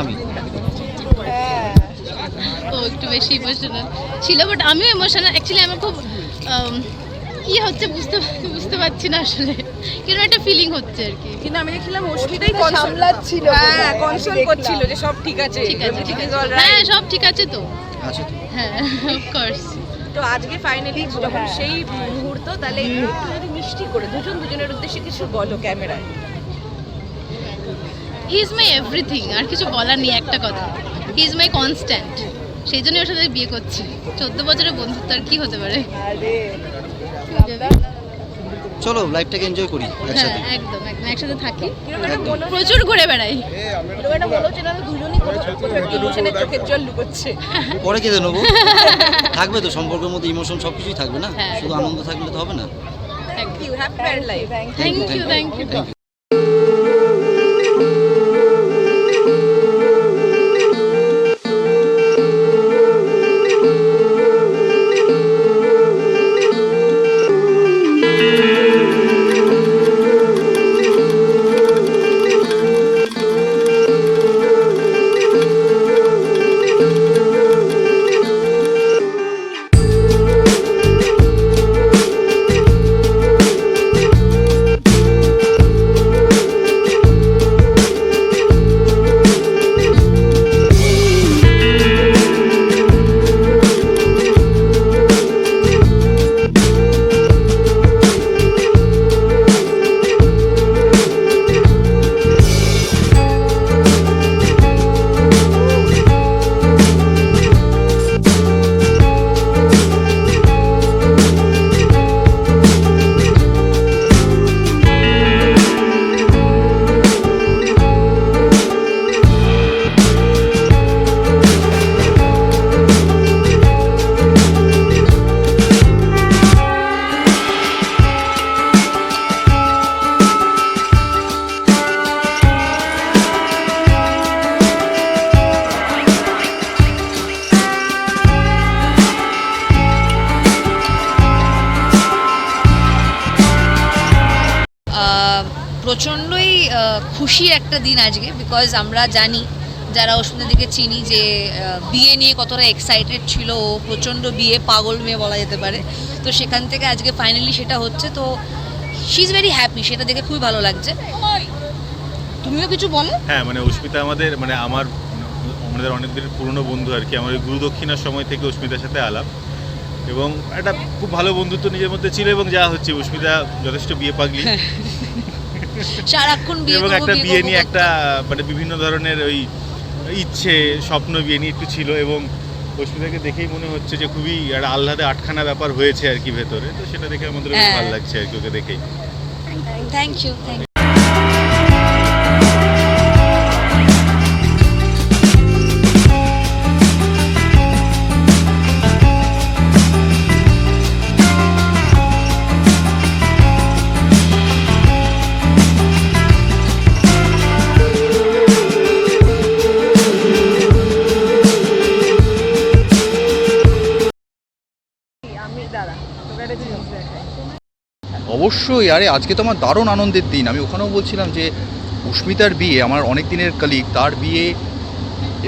আমি। ও একটু বেশি ইমোশনাল ছিল বাট আমিও ইমোশনাল অ্যাকচুয়ালি আমার খুব কি হচ্ছে বুঝতে বুঝতে পারছি না আসলে। কীরকম একটা ফিলিং হচ্ছে আর কি। কিন্তু আমি দেখছিলাম অস্মিতাই সামলাচ্ছিল হ্যাঁ কনসোল করছিল যে সব ঠিক আছে ঠিক আছে ঠিক আছে। হ্যাঁ সব ঠিক আছে তো। আছে তো। হ্যাঁ অফকোর্স তো আজকে ফাইনালি যখন হ্যাঁ। সেই মুহূর্ত তাহলে একটু যদি মিষ্টি করে দুজন দুজনের উদ্দেশ্যে কিছু বলো ক্যামেরায়। হি ইজ মাই এভরিথিং আর কিছু বলার নেই একটা কথা। হি ইজ মাই কনস্ট্যান্ট সেই জন্যই ওর সাথে বিয়ে করছি। চোদ্দ বছরের বন্ধুত্ব আর কি হতে পারে? আরে চলো লাইফটাকে এনজয় করি হ্যাঁ একসাথে। একদম একদম একসাথে থাকি। প্রচুর ঘুরে বেড়াই। লুকোচ্ছে। পরে কেঁদে নেব। থাকবে তো সম্পর্কের মধ্যে ইমোশন সব কিছুই থাকবে না? হ্যাঁ। শুধু আনন্দ থাকলে তো হবে না? Thank you thank you thank you খুশির একটা দিন আজকে বিকজ আমরা জানি যারা অস্মিতাদিকে চিনি যে বিয়ে নিয়ে কতটা এক্সাইটেড ছিল ও প্রচণ্ড বিয়ে পাগল মেয়ে বলা যেতে পারে। তো সেখান থেকে আজকে ফাইনালি সেটা হচ্ছে তো শি ইজ ভেরি হ্যাপি সেটা দেখে খুবই ভালো লাগছে। তুমিও কিছু বলো? হ্যাঁ মানে অস্মিতা আমাদের মানে আমার আমাদের অনেক দিনের পুরনো বন্ধু আর কি আমার গুরু দক্ষিণার সময় থেকে অস্মিতার সাথে আলাপ। এবং একটা খুব ভালো বন্ধুত্ব নিজের মধ্যে ছিল এবং যা হচ্ছে অস্মিতা যথেষ্ট বিয়ে পাগলি। সারাক্ষণ বিয়ে এবং একটা বিয়ে নিয়ে একটা মানে বিভিন্ন ধরনের ওই ইচ্ছে স্বপ্ন বিয়ে নিয়ে একটু ছিল এবং অস্মিতাকে দেখেই মনে হচ্ছে যে খুবই একটা আহ্লাদে আটখানা ব্যাপার হয়েছে আর কি ভেতরে। তো সেটা দেখে আমাদের হ্যাঁ। ভালো লাগছে আর কি ওকে দেখেই। থ্যাংক ইউ থ্যাংক অবশ্যই, আরে আজকে তো আমার দারুণ আনন্দের দিন। আমি ওখানেও বলছিলাম যে উস্মিতার বিয়ে, আমার অনেক দিনের কালিগ তার বিয়ে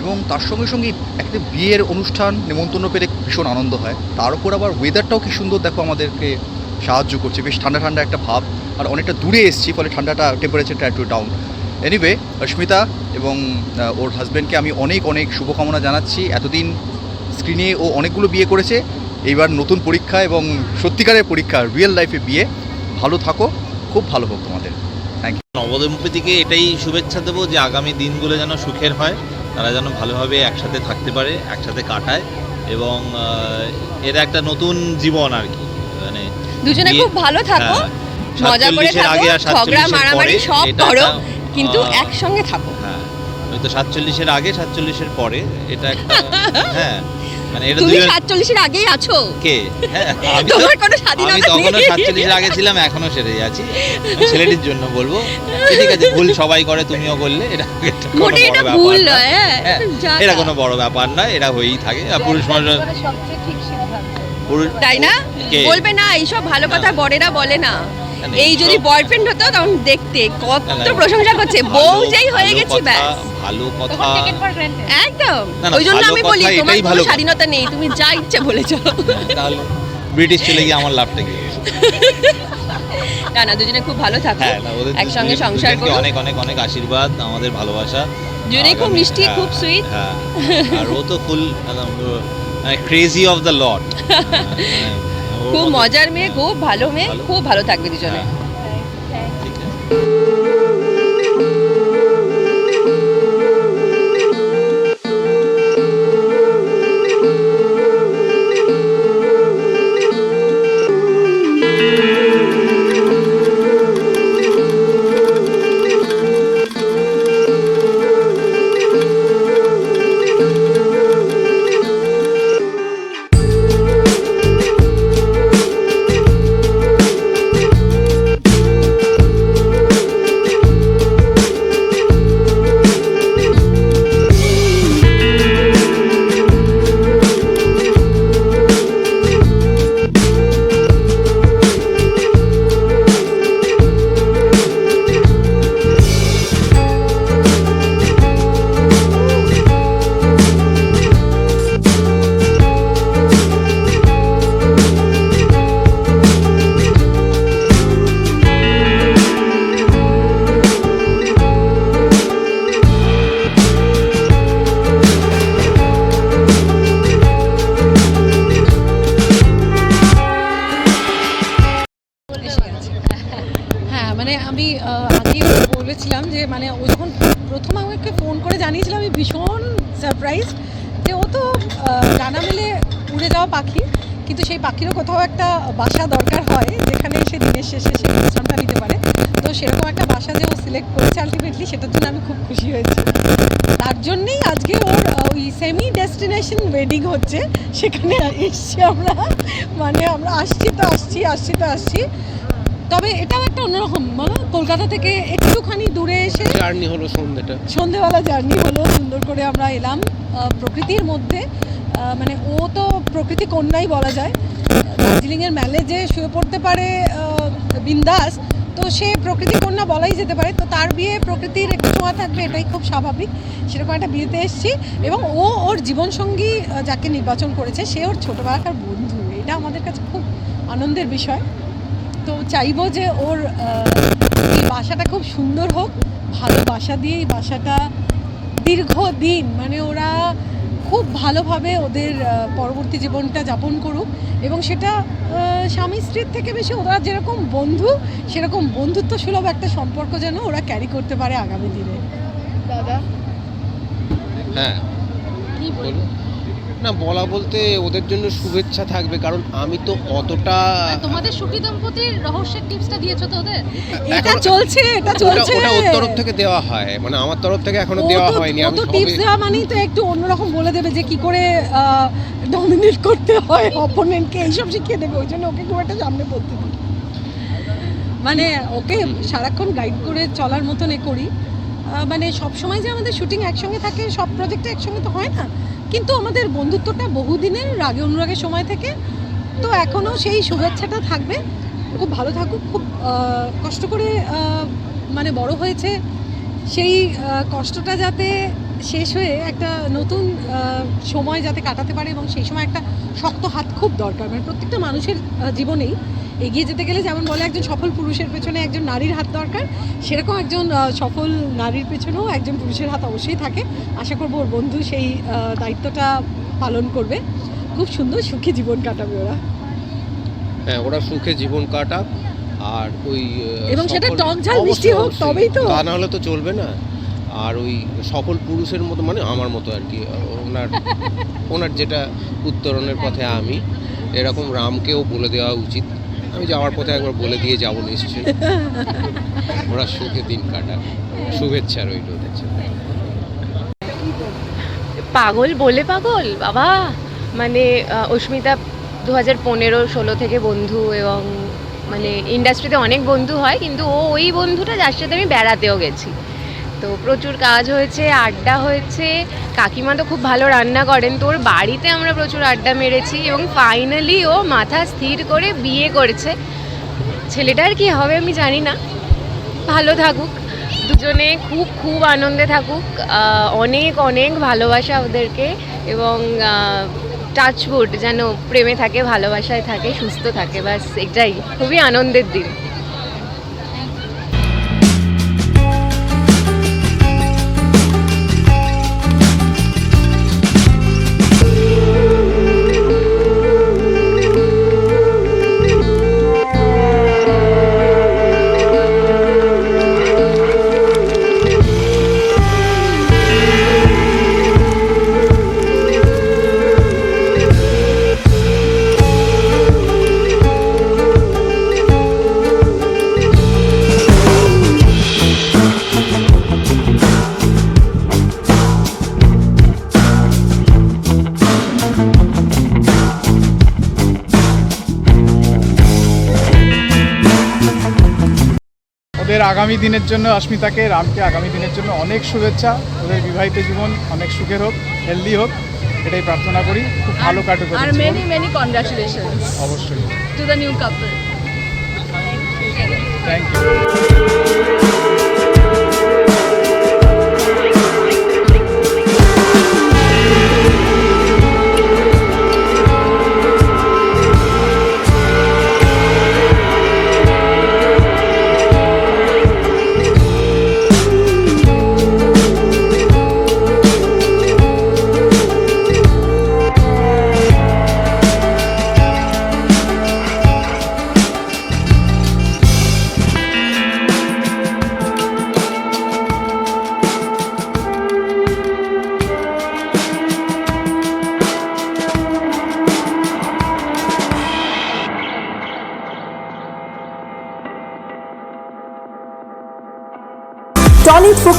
এবং তার সঙ্গে সঙ্গে একটা বিয়ের অনুষ্ঠান, নেমন্তন্ন পেলে ভীষণ আনন্দ হয়। তার উপর আবার ওয়েদারটাও কি সুন্দর দেখো আমাদেরকে সাহায্য করছে। বেশ ঠান্ডা ঠান্ডা একটা ভাব, আর অনেকটা দূরে এসেছি, ফলে ঠান্ডাটা টেম্পারেচারটা একটু ডাউন এনিওয়ে অস্মিতা এবং ওর হাজব্যান্ডকে আমি অনেক অনেক শুভকামনা জানাচ্ছি। এতদিন স্ক্রিনে ও অনেকগুলো বিয়ে করেছে। এইবার নতুন পরীক্ষা এবং সত্যিকারের পরীক্ষা রিয়েল লাইফে বিয়ে। ভালো থাকো খুব ভালো হোক তোমাদের। থ্যাংক ইউ নবদম্পতিকে এটাই শুভেচ্ছা দেবো যে আগামী দিনগুলো যেন সুখের হয় তারা যেন ভালোভাবে একসাথে থাকতে পারে একসাথে কাটায় এবং আহ, এর একটা নতুন জীবন আর কি। মানে দুজনে খুব ভালো থাকো হ্যাঁ, মজা করে থাকো ঝগড়া মারামারি সব করো কিন্তু একসঙ্গে থাকো। হ্যাঁ ওই তো সাতচল্লিশের আগে সাতচল্লিশের পরে এটা একটা হ্যাঁ মানে এটা তুমি দুজন সাতচল্লিশের আগেই আছো? কে? হ্যাঁ আমি তোমার কোনো আমি স্বাধীনতা তখনও নেই। সাতচল্লিশের আগে ছিলাম এখনও সেরে আছি। ছেলেটির জন্য বলব। ঠিক আছে ভুল সবাই করে তুমিও করলে। এটা এটা কোনো মোটে এটা বড় ব্যাপার ভুল নয়। হ্যাঁ হ্যাঁ, এটা কোনো বড় ব্যাপার নয় এটা হয়েই থাকে। পুরুষ মানুষ সবচেয়ে ঠিক সিদ্ধান্ত। তাই না? কে? বলবে না এইসব ভালো কথা বড়েরা বলে না। এই যদি বয়ফ্রেন্ড হতো তখন দেখতে কত প্রশংসা করছে। বউ যেই হয়ে গেছি ব্যাস। ভালো কথা। একদম। ওই জন্য আমি বলি তোমার কোনো স্বাধীনতা নেই তুমি যা ইচ্ছে বলেছ তাহলে ব্রিটিশ চলে গিয়ে আমার লাভটা কি? না না দুজনে খুব ভালো থাকো। হ্যাঁ একসঙ্গে সংসার করো। অনেক অনেক অনেক আশীর্বাদ আমাদের ভালোবাসা। দুজনেই খুব মিষ্টি, হ্যাঁ, খুব sweet। হ্যাঁ। আর ও তো full crazy of the lot খুব মজার মেয়ে খুব ভালো মেয়ে খুব ভালো থাকবে দুজনে। জানিয়েছিল আমি ভীষণ সারপ্রাইজ যে ও তো ডানা মেলে উড়ে যাওয়া পাখি, কিন্তু সেই পাখিরও কোথাও একটা বাসা দরকার হয়, যেখানে সে দিনের শেষে সে বিশ্রামটা নিতে পারে। তো সেরকম একটা বাসা যে ও সিলেক্ট করেছে আলটিমেটলি সেটার জন্য আমি খুব খুশি হয়েছি। তার জন্যেই আজকে ওর ওই সেমি ডেস্টিনেশন ওয়েডিং হচ্ছে, সেখানে এসছি আমরা। মানে আমরা আসছি তো আসছি আসছি তো আসছি। তবে এটাও একটা অন্যরকম বলো? কলকাতা থেকে একটুখানি দূরে এসে জার্নি হলো সন্ধ্যেটা সন্ধেবেলা জার্নি হলো সুন্দর করে আমরা এলাম প্রকৃতির মধ্যে মানে ও তো প্রকৃতি কন্যাই বলা যায়। দার্জিলিংয়ের ম্যালে যে শুয়ে পড়তে পারে বিন্দাস তো সে প্রকৃতি কন্যা বলাই যেতে পারে। তো তার বিয়ে প্রকৃতির একটু ছোঁয়া থাকবে এটাই খুব স্বাভাবিক। সেরকম একটা বিয়েতে এসেছি এবং ও ওর জীবনসঙ্গী যাকে নির্বাচন করেছে সে ওর ছোটোবেলাকার বন্ধু। এটা আমাদের কাছে খুব আনন্দের বিষয়। তো চাইব যে ওর এই বাসাটা খুব সুন্দর হোক ভালো বাসা দিয়ে এই বাসাটা দীর্ঘদিন মানে ওরা খুব ভালোভাবে ওদের পরবর্তী জীবনটা যাপন করুক এবং সেটা স্বামী স্ত্রীর থেকে বেশি ওরা যেরকম বন্ধু সেরকম বন্ধুত্ব সুলভ একটা সম্পর্ক যেন ওরা ক্যারি করতে পারে আগামী দিনে। দাদা? হ্যাঁ। না বলা বলতে ওদের জন্য শুভেচ্ছা থাকবে কারণ আমি তো অতটা তোমাদের সুখী দম্পতির রহস্যের টিপসটা দিয়েছ তো ওদের? এটা চলছে এটা চলছে। ওটা ওর তরফ থেকে দেওয়া হয় মানে আমার তরফ থেকে এখনও দেওয়া হয়নি আমি তো টিপস দেওয়া মানেই তো একটু অন্যরকম বলে দেবে যে কি করে ডমিনেট করতে হয় অপোনেন্টকে এইসব শিখিয়ে দেবে ওই জন্য ওকে খুব একটা সামনে বলতে দিই। মানে ওকে সারাক্ষণ গাইড করে চলার মতন এ করি। মানে সব সময় যে আমাদের শুটিং একসঙ্গে থাকে সব প্রজেক্টে একসঙ্গে তো হয় না। কিন্তু আমাদের বন্ধুত্বটা বহুদিনের, রাগে অনুরাগের সময় থেকে। তো এখনও সেই শুভেচ্ছাটা থাকবে। খুব ভালো থাকুক, খুব কষ্ট করে মানে বড় হয়েছে। সেই কষ্টটা যাতে শেষ হয়ে একটা নতুন সময় যাতে কাটাতে পারে এবং সেই সময় একটা শক্ত হাত খুব দরকার। মানে প্রত্যেকটা মানুষের জীবনেই এগিয়ে যেতে গেলে যেমন বলে একজন সফল পুরুষের পেছনে একজন নারীর হাত দরকার সেরকম একজন সফল নারীর পেছনেও একজন পুরুষের হাত অবশ্যই থাকে। আশা করব ওর বন্ধু সেই দায়িত্বটা পালন করবে। খুব সুন্দর সুখী জীবন কাটাবে ওরা। হ্যাঁ ওরা সুখে জীবন কাটাক। আর ওই এবং সেটা টক ঝাল মিষ্টি হোক, তবেই তো। তা না হলে তো চলবে না। আর ওই সফল পুরুষের মতো মানে আমার মতো আর কি ওনার ওনার যেটা উত্তরণের পথে আমি এরকম রামকেও বলে দেওয়া উচিত। আমি যাওয়ার পথে একবার বলে দিয়ে যাব নিশ্চয়ই। ওরা সুখে দিন কাটাক। শুভেচ্ছা রইল ওদের। পাগল বলে পাগল? বাবা! মানে অস্মিতা দু হাজার পনেরো ষোলো থেকে বন্ধু এবং মানে ইন্ডাস্ট্রিতে অনেক বন্ধু হয় কিন্তু ও ওই বন্ধুটা যার সাথে আমি বেড়াতেও গেছি। তো প্রচুর কাজ হয়েছে, আড্ডা হয়েছে। কাকিমা তো খুব ভালো রান্না করেন। তো ওর বাড়িতে আমরা প্রচুর আড্ডা মেরেছি এবং ফাইনালি ও মাথা স্থির করে বিয়ে করেছে। ছেলেটার কি হবে আমি জানি না। ভালো থাকুক। দুজনে খুব খুব আনন্দে থাকুক। অনেক অনেক ভালোবাসা ওদেরকে এবং টাচউড যেন প্রেমে থাকে, ভালোবাসায় থাকে, সুস্থ থাকে। ব্যাস, এটাই। খুবই আনন্দের দিন। ওদের আগামী দিনের জন্য অস্মিতাকে রামকে আগামী দিনের জন্য অনেক শুভেচ্ছা। ওদের বিবাহিত জীবন অনেক সুখের হোক হেলদি হোক এটাই প্রার্থনা করি। খুব ভালো কাটুক আর মেনি মেনি কংগ্রাচুলেশনস অবশ্যই। To the new couple thank you